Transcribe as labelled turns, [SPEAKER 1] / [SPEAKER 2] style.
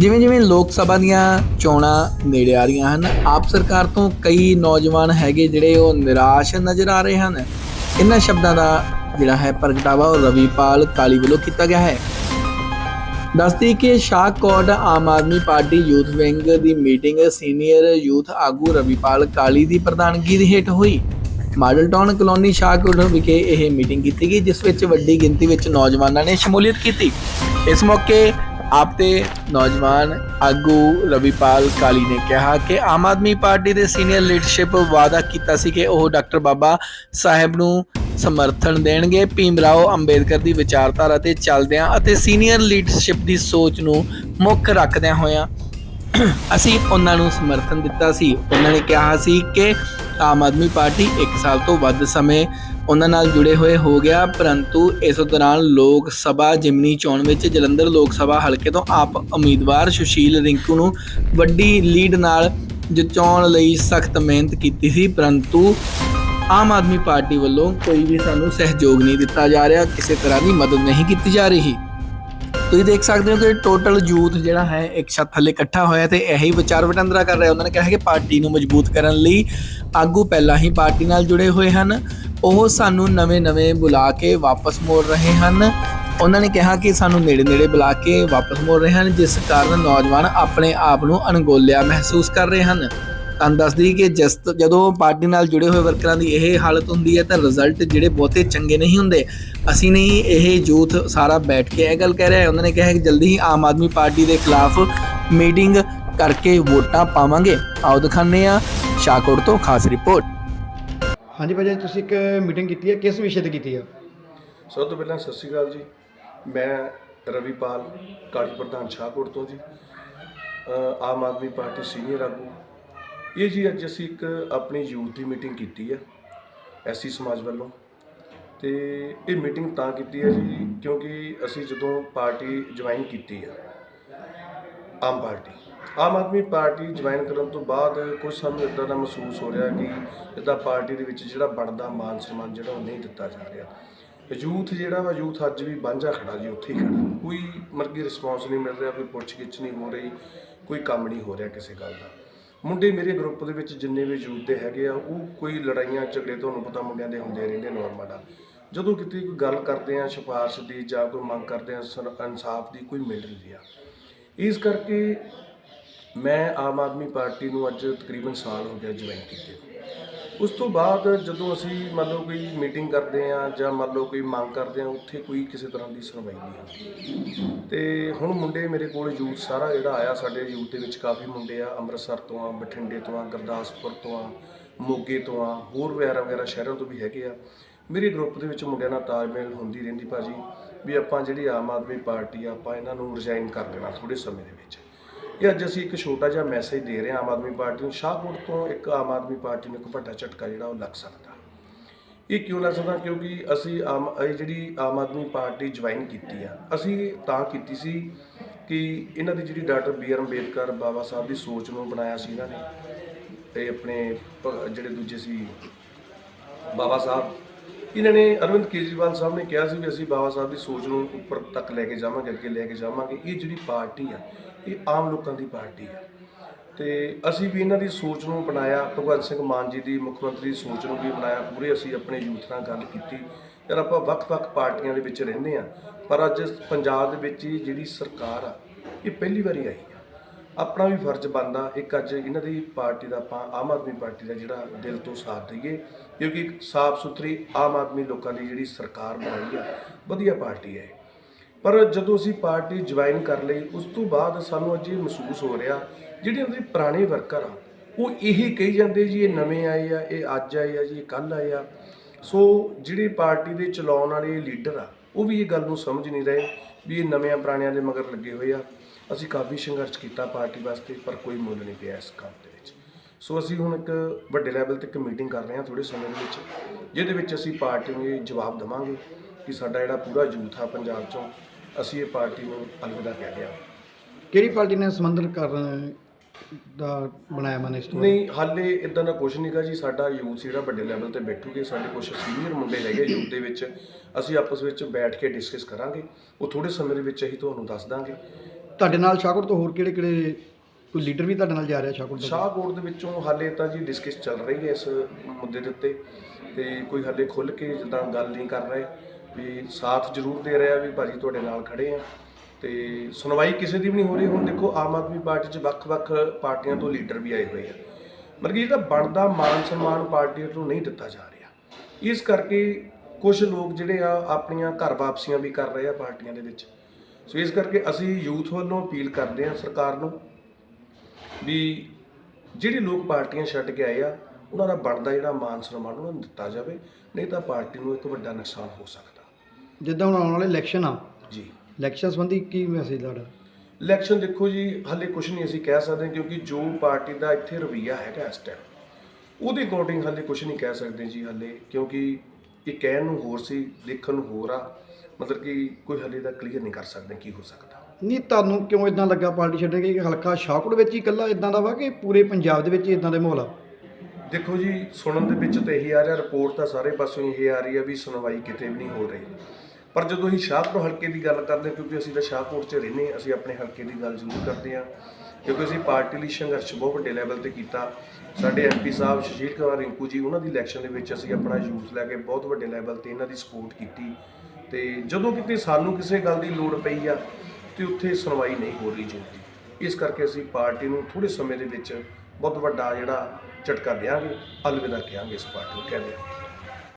[SPEAKER 1] ਜਿਵੇਂ ਜਿਵੇਂ ਲੋਕ ਸਭਾ ਦੀਆਂ ਚੋਣਾਂ ਨੇੜੇ ਆ ਰਹੀਆਂ ਹਨ, ਆਪ ਸਰਕਾਰ ਤੋਂ ਕਈ ਨੌਜਵਾਨ ਹੈਗੇ ਜਿਹੜੇ ਉਹ ਨਿਰਾਸ਼ ਨਜ਼ਰ ਆ ਰਹੇ ਹਨ। ਇਹਨਾਂ ਸ਼ਬਦਾਂ ਦਾ ਜਿਹੜਾ ਹੈ ਪ੍ਰਗਟਾਵਾ ਉਹ ਰਵੀਪਾਲ ਕਾਲੀ ਵੱਲੋਂ ਕੀਤਾ ਗਿਆ ਹੈ। ਦੱਸਦੀ ਕਿ Shahkot Aam Aadmi party youth wing ਦੀ ਮੀਟਿੰਗ ਸੀਨੀਅਰ ਯੂਥ ਆਗੂ ਰਵੀਪਾਲ ਕਾਲੀ ਦੀ ਪ੍ਰਧਾਨਗੀ ਦੇ ਹੇਠ ਹੋਈ। ਮਾਡਲ ਟਾਊਨ ਕਲੋਨੀ ਸ਼ਾਹਕੋਟ ਵਿਖੇ ਇਹ ਮੀਟਿੰਗ ਕੀਤੀ ਗਈ, ਜਿਸ ਵਿੱਚ ਵੱਡੀ ਗਿਣਤੀ ਵਿੱਚ ਨੌਜਵਾਨਾਂ ਨੇ ਸ਼ਮੂਲੀਅਤ ਕੀਤੀ। ਇਸ ਮੌਕੇ ਆਪ ਦੇ ਨੌਜਵਾਨ ਆਗੂ ਰਵੀਪਾਲ ਕਾਲੀ ਨੇ ਕਿਹਾ ਕਿ ਆਮ ਆਦਮੀ ਪਾਰਟੀ ਦੇ ਸੀਨੀਅਰ ਲੀਡਰਸ਼ਿਪ ਵਾਅਦਾ ਕੀਤਾ ਸੀ ਕਿ ਉਹ ਡਾਕਟਰ ਬਾਬਾ ਸਾਹਿਬ ਨੂੰ ਸਮਰਥਨ ਦੇਣਗੇ। ਭੀਮ ਰਾਓ ਅੰਬੇਦਕਰ ਦੀ ਵਿਚਾਰਧਾਰਾ ਤੇ ਚੱਲਦਿਆਂ ਅਤੇ ਸੀਨੀਅਰ ਲੀਡਰਸ਼ਿਪ ਦੀ ਸੋਚ ਨੂੰ ਮੁੱਖ ਰੱਖਦਿਆਂ ਹੋਇਆਂ ਅਸੀਂ ਉਹਨਾਂ ਨੂੰ ਸਮਰਥਨ ਦਿੱਤਾ ਸੀ। ਉਹਨਾਂ ਨੇ ਕਿਹਾ ਸੀ ਕਿ ਆਮ ਆਦਮੀ ਪਾਰਟੀ 1 ਸਾਲ ਤੋਂ ਵੱਧ ਸਮੇਂ ਉਹਨਾਂ ਨਾਲ ਜੁੜੇ ਹੋਏ ਹੋ ਗਿਆ, ਪਰੰਤੂ ਇਸ ਦੌਰਾਨ ਲੋਕ ਸਭਾ ਜਿਮਨੀ ਚੋਣ ਵਿੱਚ ਜਲੰਧਰ ਲੋਕ ਸਭਾ ਹਲਕੇ ਤੋਂ ਆਪ ਉਮੀਦਵਾਰ ਸੁਸ਼ੀਲ ਰਿੰਕੂ ਨੂੰ ਵੱਡੀ ਲੀਡ ਨਾਲ ਜਿਤਾਉਣ ਲਈ ਸਖਤ ਮਿਹਨਤ ਕੀਤੀ ਸੀ, ਪਰੰਤੂ ਆਮ ਆਦਮੀ ਪਾਰਟੀ ਵੱਲੋਂ ਕੋਈ ਵੀ ਸਾਨੂੰ ਸਹਿਯੋਗ ਨਹੀਂ ਦਿੱਤਾ ਜਾ ਰਿਹਾ, ਕਿਸੇ ਤਰ੍ਹਾਂ ਦੀ ਮਦਦ ਨਹੀਂ ਕੀਤੀ ਜਾ ਰਹੀ। ਤੁਸੀਂ ਦੇਖ ਸਕਦੇ ਹੋ ਕਿ ਟੋਟਲ ਯੂਥ ਜਿਹੜਾ ਹੈ ਇੱਕ ਛੱਤ ਥੱਲੇ ਇਕੱਠਾ ਹੋਇਆ ਤੇ ਇਹੀ ਵਿਚਾਰ ਵਟਾਂਦਰਾ ਕਰ ਰਿਹਾ। ਉਹਨਾਂ ਨੇ ਕਿਹਾ ਕਿ ਪਾਰਟੀ ਨੂੰ ਮਜ਼ਬੂਤ ਕਰਨ ਲਈ ਆਗੂ ਪਹਿਲਾਂ ਹੀ ਪਾਰਟੀ ਨਾਲ ਜੁੜੇ ਹੋਏ ਹਨ। ਉਹ ਸਾਨੂੰ ਨਵੇਂ-ਨਵੇਂ ਬੁਲਾ ਕੇ ਵਾਪਸ ਮੋੜ ਰਹੇ ਹਨ। ਉਹਨਾਂ ਨੇ ਕਿਹਾ ਕਿ ਸਾਨੂੰ ਨੇੜੇ-ਨੇੜੇ ਬੁਲਾ ਕੇ ਵਾਪਸ ਮੋੜ ਰਹੇ ਹਨ, ਜਿਸ ਕਾਰਨ ਨੌਜਵਾਨ ਆਪਣੇ ਆਪ ਨੂੰ ਅਣਗੋਲਿਆ ਮਹਿਸੂਸ ਕਰ ਰਹੇ ਹਨ। ਤੁਹਾਨੂੰ ਦੱਸਦੀ ਕਿ ਜਿਸ ਜਦੋਂ ਪਾਰਟੀ ਨਾਲ ਜੁੜੇ ਹੋਏ ਵਰਕਰਾਂ ਦੀ ਇਹ ਹਾਲਤ ਹੁੰਦੀ ਹੈ ਤਾਂ ਰਿਜ਼ਲਟ ਜਿਹੜੇ ਬਹੁਤੇ ਚੰਗੇ ਨਹੀਂ ਹੁੰਦੇ। ਅਸੀਂ ਨਹੀਂ ਇਹ ਯੂਥ ਸਾਰਾ ਬੈਠ ਕੇ ਇਹ ਗੱਲ ਕਹਿ ਰਿਹਾ ਹੈ। ਉਹਨਾਂ ਨੇ ਕਿਹਾ ਕਿ ਜਲਦੀ ਹੀ ਆਮ ਆਦਮੀ ਪਾਰਟੀ ਦੇ ਖਿਲਾਫ ਮੀਟਿੰਗ ਕਰਕੇ ਵੋਟਾਂ ਪਾਵਾਂਗੇ। ਆਓ ਦਿਖਾਉਂਦੇ ਆ ਸ਼ਾਹਕੋਟ ਤੋਂ ਖਾਸ ਰਿਪੋਰਟ।
[SPEAKER 2] ਹਾਂਜੀ ਭਾਜੀ ਤੁਸੀਂ ਇੱਕ ਮੀਟਿੰਗ ਕੀਤੀ ਹੈ। ਕਿਸ ਵਿਸ਼ੇ ਤੇ ਕੀਤੀ ਹੈ?
[SPEAKER 3] ਸਭ ਤੋਂ ਪਹਿਲਾਂ ਸਤਿ ਸ਼੍ਰੀ ਅਕਾਲ ਜੀ। ਮੈਂ ਰਵੀਪਾਲ ਕਾਲੀ ਪ੍ਰਧਾਨ ਸ਼ਾਹਕੋਟ ਤੋਂ ਜੀ। ਆਮ ਆਦਮੀ ਪਾਰਟੀ ਸੀਨੀਅਰ ਆਗੂ। ਇਹ ਜੀ ਅੱਜ ਅਸੀਂ ਇੱਕ ਆਪਣੀ ਯੂਥ ਦੀ ਮੀਟਿੰਗ ਕੀਤੀ ਹੈ ਐਸੀ ਸਮਾਜ ਵੱਲੋਂ। ਤੇ ਇਹ ਮੀਟਿੰਗ ਤਾਂ ਕੀਤੀ ਹੈ ਜੀ ਕਿਉਂਕਿ ਅਸੀਂ ਜਦੋਂ ਪਾਰਟੀ ਜੁਆਇਨ ਕੀਤੀ ਹੈ Aam party, Aam Aadmi party join ਕਰਨ ਤੋਂ ਬਾਅਦ ਕੁਝ ਸਾਨੂੰ ਇਦਾਂ ਦਾ ਮਹਿਸੂਸ ਹੋ ਰਿਹਾ ਕਿ ਜਿੱਦਾਂ ਪਾਰਟੀ ਦੇ ਵਿੱਚ ਜਿਹੜਾ ਬਣਦਾ ਮਾਨ ਸਨਮਾਨ ਜਿਹੜਾ ਉਹ ਨਹੀਂ ਦਿੱਤਾ ਜਾ ਰਿਹਾ। ਯੂਥ ਜਿਹੜਾ ਵਾ, ਯੂਥ ਅੱਜ ਵੀ ਬਾਂਝਾ ਖੜਾ ਜੀ, ਉੱਥੇ ਹੀ ਖੜਾ। ਕੋਈ ਮਰਗੀ ਰਿਸਪੌਂਸ ਨਹੀਂ ਮਿਲ ਰਿਹਾ, ਕੋਈ ਪੁੱਛਗਿੱਛ ਨਹੀਂ ਹੋ ਰਹੀ, ਕੋਈ ਕੰਮ ਨਹੀਂ ਹੋ ਰਿਹਾ ਕਿਸੇ ਗੱਲ ਦਾ। ਮੁੰਡੇ ਮੇਰੇ ਗਰੁੱਪ ਦੇ ਵਿੱਚ ਜਿੰਨੇ ਵੀ ਯੂਥ ਦੇ ਹੈਗੇ ਆ, ਉਹ ਕੋਈ ਲੜਾਈਆਂ, ਝਗੜੇ ਤੁਹਾਨੂੰ ਪਤਾ ਮੁੰਡਿਆਂ ਦੇ ਹੁੰਦੇ ਰਹਿੰਦੇ ਨਾਰਮਲ ਆ। ਜਦੋਂ ਕਿਤੇ ਕੋਈ ਗੱਲ ਕਰਦੇ ਆ, ਸਿਫਾਰਿਸ਼ ਦੀ ਜਾਂ ਕੋਈ ਮੰਗ ਕਰਦੇ ਆ, ਸਰ- ਇਨਸਾਫ ਦੀ ਕੋਈ ਮਿਲ ਨਹੀਂ ਆ। ਇਸ ਕਰਕੇ ਮੈਂ ਆਮ ਆਦਮੀ ਪਾਰਟੀ ਨੂੰ ਅੱਜ ਤਕਰੀਬਨ ਸਾਲ ਹੋ ਗਿਆ ਜੁਆਇਨ ਕੀਤੇ। ਉਸ ਤੋਂ ਬਾਅਦ ਜਦੋਂ ਅਸੀਂ ਮੰਨ ਲਓ ਕੋਈ ਮੀਟਿੰਗ ਕਰਦੇ ਆ ਜਾਂ ਮੰਨ ਲਓ ਕੋਈ ਮੰਗ ਕਰਦੇ ਆ ਉੱਥੇ ਕੋਈ ਕਿਸੇ ਤਰ੍ਹਾਂ ਦੀ ਸੁਣਵਾਈ ਨਹੀਂ ਹੁੰਦੀ। ਤੇ ਹੁਣ ਮੁੰਡੇ ਮੇਰੇ ਕੋਲ ਯੂਥ ਸਾਰਾ ਜਿਹੜਾ ਆਇਆ ਸਾਡੇ ਯੂਥ ਦੇ ਵਿੱਚ, ਕਾਫੀ ਮੁੰਡੇ ਆ ਅੰਮ੍ਰਿਤਸਰ ਤੋਂ ਆ, ਬਠਿੰਡੇ ਤੋਂ ਆ, ਗੁਰਦਾਸਪੁਰ ਤੋਂ ਆ, ਮੋਗੇ ਤੋਂ ਆ, ਹੋਰ ਵਗੈਰਾ ਵਗੈਰਾ ਸ਼ਹਿਰਾਂ ਤੋਂ ਵੀ ਹੈਗੇ ਆ। ਮੇਰੇ ਗਰੁੱਪ ਦੇ ਵਿੱਚ ਮੁੰਡਿਆਂ ਨਾਲ ਤਾਲਮੇਲ ਹੁੰਦੀ ਰਹਿੰਦੀ ਭਾਜੀ ਵੀ ਆਪਾਂ ਜਿਹੜੀ ਆਮ ਆਦਮੀ ਪਾਰਟੀ ਆ, ਆਪਾਂ ਇਹਨਾਂ ਨੂੰ ਰਿਜ਼ਾਈਨ ਕਰ ਦੇਣਾ ਥੋੜੇ ਸਮੇਂ ਦੇ ਵਿੱਚ। ਇਹ ਅੱਜ ਅਸੀਂ ਇੱਕ ਛੋਟਾ ਜਿਹਾ ਮੈਸੇਜ ਦੇ ਰਹੇ ਹਾਂ ਆਮ ਆਦਮੀ ਪਾਰਟੀ ਨੂੰ, ਸ਼ਾਹਕੋਟ ਤੋਂ ਇੱਕ ਆਮ ਆਦਮੀ ਪਾਰਟੀ ਨੂੰ ਇੱਕ ਵੱਡਾ ਝਟਕਾ ਜਿਹੜਾ ਉਹ ਲੱਗ ਸਕਦਾ। ਇਹ ਕਿਉਂ ਲੱਗ ਸਕਦਾ? ਕਿਉਂਕਿ ਅਸੀਂ ਆਮ, ਇਹ ਜਿਹੜੀ ਆਮ ਆਦਮੀ ਪਾਰਟੀ ਜੁਆਇਨ ਕੀਤੀ ਆ, ਅਸੀਂ ਤਾਂ ਕੀਤੀ ਸੀ ਕਿ ਇਹਨਾਂ ਦੀ ਜਿਹੜੀ doctor B R Ambedkar Baba Sahib ਦੀ ਸੋਚ ਨੂੰ ਬਣਾਇਆ ਸੀ ਇਹਨਾਂ ਨੇ। ਤੇ ਆਪਣੇ ਜਿਹੜੇ ਦੂਜੇ ਸੀ ਬਾਬਾ ਸਾਹਿਬ ਇਹਨਾਂ ਨੇ ਅਰਵਿੰਦ ਕੇਜਰੀਵਾਲ ਸਾਹਿਬ ਨੇ ਕਿਹਾ ਸੀ ਵੀ ਅਸੀਂ ਬਾਬਾ ਸਾਹਿਬ ਦੀ ਸੋਚ ਨੂੰ ਉੱਪਰ ਤੱਕ ਲੈ ਕੇ ਜਾਵਾਂਗੇ, ਅੱਗੇ ਲੈ ਕੇ ਜਾਵਾਂਗੇ। ਇਹ ਜਿਹੜੀ ਪਾਰਟੀ ਆ, ਇਹ ਆਮ ਲੋਕਾਂ ਦੀ ਪਾਰਟੀ ਆ। ਤੇ ਅਸੀਂ ਵੀ ਇਹਨਾਂ ਦੀ ਸੋਚ ਨੂੰ ਅਪਣਾਇਆ, ਭਗਵੰਤ ਸਿੰਘ ਮਾਨ ਜੀ ਦੀ ਮੁੱਖ ਮੰਤਰੀ ਦੀ ਸੋਚ ਨੂੰ ਵੀ ਅਪਣਾਇਆ, ਪੂਰੇ ਅਸੀਂ ਆਪਣੇ ਯੂਥ ਨਾਲ ਗੱਲ ਕੀਤੀ। ਯਾਰ ਆਪਾਂ ਵੱਖ-ਵੱਖ ਪਾਰਟੀਆਂ ਦੇ ਵਿੱਚ ਰਹਿੰਦੇ ਆ, ਪਰ ਅੱਜ ਪੰਜਾਬ ਦੇ ਵਿੱਚ ਹੀ ਜਿਹੜੀ ਸਰਕਾਰ ਆ, ਇਹ ਪਹਿਲੀ ਵਾਰੀ ਆਈ। ਆਪਣਾ ਵੀ ਫਰਜ਼ ਬਣਦਾ, ਇੱਕ ਅੱਜ ਇਹਨਾਂ ਦੀ ਪਾਰਟੀ ਦਾ ਆਪਾਂ, ਆਮ ਆਦਮੀ ਪਾਰਟੀ ਦਾ ਜਿਹੜਾ ਦਿਲ ਤੋਂ ਸਾਥ ਦਈਏ, ਕਿਉਂਕਿ ਇੱਕ ਸਾਫ਼ ਸੁਥਰੀ ਆਮ ਆਦਮੀ ਲੋਕਾਂ ਦੀ ਜਿਹੜੀ ਸਰਕਾਰ ਬਣਾਈ ਆ, ਵਧੀਆ ਪਾਰਟੀ ਹੈ ਪਰ ਜਦੋਂ ਅਸੀਂ ਪਾਰਟੀ ਜੁਆਇਨ ਕਰ ਲਈ, ਉਸ ਤੋਂ ਬਾਅਦ ਸਾਨੂੰ ਅੱਜ ਇਹ ਮਹਿਸੂਸ ਹੋ ਰਿਹਾ, ਜਿਹੜੇ ਉਹਦੇ ਪੁਰਾਣੇ ਵਰਕਰ ਆ, ਉਹ ਇਹੀ ਕਹੀ ਜਾਂਦੇ ਜੀ, ਇਹ ਨਵੇਂ ਆਏ ਆ, ਇਹ ਅੱਜ ਆਏ ਆ ਜੀ, ਇਹ ਕੱਲ ਆਏ ਆ। ਸੋ ਜਿਹੜੇ ਪਾਰਟੀ ਦੇ ਚਲਾਉਣ ਵਾਲੇ ਲੀਡਰ ਆ, ਉਹ ਵੀ ਇਹ ਗੱਲ ਨੂੰ ਸਮਝ ਨਹੀਂ ਰਹੇ ਵੀ ਇਹ ਨਵਿਆਂ ਪੁਰਾਣਿਆਂ ਦੇ ਮਗਰ ਲੱਗੇ ਹੋਏ ਆ। ਅਸੀਂ ਕਾਫੀ ਸੰਘਰਸ਼ ਕੀਤਾ ਪਾਰਟੀ ਵਾਸਤੇ ਪਰ ਕੋਈ ਮੁੱਲ ਨਹੀਂ ਪਿਆ ਇਸ ਕੰਮ ਦੇ ਵਿੱਚ। ਸੋ ਅਸੀਂ ਹੁਣ ਇੱਕ ਵੱਡੇ ਲੈਵਲ ਤੇ ਇੱਕ ਮੀਟਿੰਗ ਕਰ ਰਹੇ ਹਾਂ ਥੋੜੇ ਸਮੇਂ ਦੇ ਵਿੱਚ ਜਿਹਦੇ ਵਿੱਚ ਅਸੀਂ ਪਾਰਟੀ ਨੂੰ ਜਵਾਬ ਦਵਾਂਗੇ ਕਿ ਸਾਡਾ ਜਿਹੜਾ ਪੂਰਾ ਯੂਥ ਆ ਪੰਜਾਬ ਚੋਂ ਅਸੀਂ ਇਹ ਪਾਰਟੀ ਨੂੰ ਅਲਵਿਦਾ ਕਹਿ ਦਿਆ
[SPEAKER 2] ਕਿਹੜੀ ਪਾਰਟੀ ਨੇ ਸੰਬੰਧਨ ਕਰਨ ਦਾ ਬਣਾਇਆ ਮਨ ਇਸ ਤੋਂ
[SPEAKER 3] ਨਹੀਂ ਹਾਲੇ ਇਦਾਂ ਦਾ ਕੁਝ ਨਹੀਂਗਾ ਜੀ ਸਾਡਾ ਯੂਥ ਜਿਹੜਾ ਵੱਡੇ ਲੈਵਲ ਤੇ ਬੈਠੂਗੇ ਸਾਡੇ ਕੁਝ ਸੀਨੀਅਰ ਮੁੰਡੇ ਹੈਗੇ ਯੂਥ ਦੇ ਵਿੱਚ ਅਸੀਂ ਆਪਸ ਵਿੱਚ ਬੈਠ ਕੇ ਡਿਸਕਸ ਕਰਾਂਗੇ। ਉਹ ਥੋੜੇ ਸਮੇਂ ਦੇ ਵਿੱਚ ਅਸੀਂ ਤੁਹਾਨੂੰ ਦੱਸ ਦਾਂਗੇ।
[SPEAKER 2] ਤੁਹਾਡੇ ਨਾਲ ਸ਼ਾਹਕੋਟ ਤੋਂ ਹੋਰ ਕਿਹੜੇ ਕਿਹੜੇ ਕੋਈ ਲੀਡਰ ਵੀ ਤੁਹਾਡੇ ਨਾਲ ਜਾ ਰਿਹਾ ਸ਼ਾਹਕੋਟ ਤੋਂ?
[SPEAKER 3] ਸ਼ਾਹਕੋਟ ਦੇ ਵਿੱਚੋਂ ਹਾਲੇ ਤਾਂ ਜੀ ਡਿਸਕਸ ਚੱਲ ਰਹੀ ਹੈ ਇਸ ਮੁੱਦੇ ਦੇ ਉੱਤੇ ਤੇ ਕੋਈ ਹਾਲੇ ਖੁੱਲ ਕੇ ਜਿੱਦਾਂ ਗੱਲ ਨਹੀਂ ਕਰ ਰਹੇ ਵੀ ਸਾਥ ਜ਼ਰੂਰ ਦੇ ਰਿਹਾ ਵੀ ਭਾਜੀ ਤੁਹਾਡੇ ਨਾਲ ਖੜੇ ਆ ਤੇ ਸੁਣਵਾਈ ਕਿਸੇ ਦੀ ਵੀ ਨਹੀਂ ਹੋ ਰਹੀ। ਹੁਣ ਦੇਖੋ ਆਮ ਆਦਮੀ ਪਾਰਟੀ 'ਚ ਵੱਖ-ਵੱਖ ਪਾਰਟੀਆਂ ਤੋਂ ਲੀਡਰ ਵੀ ਆਏ ਹੋਏ ਆ। ਮਤਲਬ ਕਿ ਜਿਹੜਾ ਬਣਦਾ ਮਾਨ ਸਨਮਾਨ ਪਾਰਟੀ ਨੂੰ ਨਹੀਂ ਦਿੱਤਾ ਜਾ ਰਿਹਾ। ਇਸ ਕਰਕੇ ਕੁਝ ਲੋਕ ਜਿਹੜੇ ਆ ਆਪਣੀਆਂ ਘਰ ਵਾਪਸੀਆਂ ਵੀ ਕਰ ਰਹੇ ਆ ਪਾਰਟੀਆਂ ਦੇ ਵਿੱਚ। ਸੋ ਇਸ ਕਰਕੇ ਅਸੀਂ ਯੂਥ ਵੱਲੋਂ ਅਪੀਲ ਕਰਦੇ ਆ ਸਰਕਾਰ ਨੂੰ ਵੀ ਜਿਹੜੇ ਲੋਕ ਪਾਰਟੀਆਂ ਛੱਡ ਕੇ ਆਏ ਆ ਉਹਨਾਂ ਦਾ ਬਣਦਾ ਜਿਹੜਾ ਮਾਨ ਸਨਮਾਨ ਉਹਨਾਂ ਨੂੰ ਦਿੱਤਾ ਜਾਵੇ ਨਹੀਂ ਤਾਂ ਪਾਰਟੀ ਨੂੰ ਇੱਕ ਵੱਡਾ ਨੁਕਸਾਨ ਹੋ ਸਕਦਾ।
[SPEAKER 2] ਜਿੱਦਾਂ ਹੁਣ ਆਉਣ ਵਾਲੇ ਇਲੈਕਸ਼ਨ ਆ।
[SPEAKER 3] ਜੀ।
[SPEAKER 2] ਇਲੈਕਸ਼ਨ ਸੰਬੰਧੀ ਕੀ ਮੈਸੇਜ ਤੁਹਾਡਾ?
[SPEAKER 3] ਇਲੈਕਸ਼ਨ ਦੇਖੋ ਜੀ ਹਾਲੇ ਕੁਝ ਨਹੀਂ ਅਸੀਂ ਕਹਿ ਸਕਦੇ ਕਿਉਂਕਿ ਜੋ ਪਾਰਟੀ ਦਾ ਇੱਥੇ ਰਵਈਆ ਹੈਗਾ ਇਸ ਟਾਈਮ ਉਹਦੇ ਅਕੋਰਡਿੰਗ ਹਾਲੇ ਕੁਝ ਨਹੀਂ ਕਹਿ ਸਕਦੇ ਜੀ ਹਾਲੇ ਕਿਉਂਕਿ ਇਹ ਕਹਿਣ ਨੂੰ ਹੋਰ ਸੀ ਦੇਖਣ ਨੂੰ ਹੋਰ ਆ। ਮਤਲਬ ਕਿ ਕੋਈ ਹਾਲੇ ਦਾ ਕਲੀਅਰ ਨਹੀਂ ਕਰ ਸਕਦੇ ਕੀ ਹੋ ਸਕਦਾ
[SPEAKER 2] ਨਹੀਂ ਤੁਹਾਨੂੰ ਕਿਉਂ ਇਦਾਂ ਲੱਗਾ ਪਾਰਟੀ ਛੱਡਣ ਕਿ ਹਲਕਾ ਸ਼ਾਹਕੋਟ ਵਿੱਚ ਹੀ ਇਕੱਲਾ ਇਦਾਂ ਦਾ ਵਾ ਕਿ ਪੂਰੇ ਪੰਜਾਬ ਦੇ ਵਿੱਚ ਇਦਾਂ ਦੇ ਮਾਹੌਲ ਆ?
[SPEAKER 3] ਦੇਖੋ ਜੀ ਸੁਣਨ ਦੇ ਵਿੱਚ ਤਾਂ ਇਹੀ ਆ ਰਿਹਾ ਰਿਪੋਰਟ ਤਾਂ ਸਾਰੇ ਪਾਸੋਂ ਇਹ ਆ ਰਹੀ ਆ ਵੀ ਸੁਣਵਾਈ ਕਿਤੇ ਵੀ ਨਹੀਂ ਹੋ ਰਹੀ। ਪਰ ਜਦੋਂ ਅਸੀਂ ਸ਼ਾਹਕੋਟ ਹਲਕੇ ਦੀ ਗੱਲ ਕਰਦੇ ਕਿਉਂਕਿ ਅਸੀਂ ਤਾਂ ਸ਼ਾਹਕੋਟ 'ਚ ਰਹਿੰਦੇ ਹਾਂ, ਅਸੀਂ ਆਪਣੇ ਹਲਕੇ ਦੀ ਗੱਲ ਜ਼ਰੂਰ ਕਰਦੇ ਹਾਂ ਕਿਉਂਕਿ ਅਸੀਂ ਪਾਰਟੀ ਲਈ ਸੰਘਰਸ਼ ਬਹੁਤ ਵੱਡੇ ਲੈਵਲ ਤੇ ਕੀਤਾ। ਸਾਡੇ ਐਮਪੀ ਸਾਹਿਬ ਸ਼ਸ਼ੀਰ ਕੁਮਾਰ ਰਿੰਕੂ ਜੀ ਉਹਨਾਂ ਦੀ ਇਲੈਕਸ਼ਨ ਦੇ ਵਿੱਚ ਅਸੀਂ ਆਪਣਾ ਯੂਥ ਲੈ ਕੇ ਬਹੁਤ ਵੱਡੇ ਲੈਵਲ ਤੇ ਇਹਨਾਂ ਦੀ ਸਪੋਰਟ ਕੀਤੀ। ਤੇ ਜਦੋਂ ਕਿਤੇ ਸਾਨੂੰ ਕਿਸੇ ਗੱਲ ਦੀ ਲੋੜ ਪਈ ਆ, ਤੇ ਉੱਥੇ ਸੁਣਵਾਈ ਨਹੀਂ ਹੋ ਰਹੀ ਜੀ। ਇਸ ਕਰਕੇ ਅਸੀਂ ਪਾਰਟੀ ਨੂੰ ਥੋੜੇ ਸਮੇਂ ਦੇ ਵਿੱਚ ਬਹੁਤ ਵੱਡਾ ਜਿਹੜਾ ਝਟਕਾ ਦੇਵਾਂਗੇ ਅਲਵਿਦਾ ਕਹਾਂਗੇ ਇਸ ਪਾਰਟੀ ਨੂੰ ਕਹਿੰਦੇ ਹਾਂ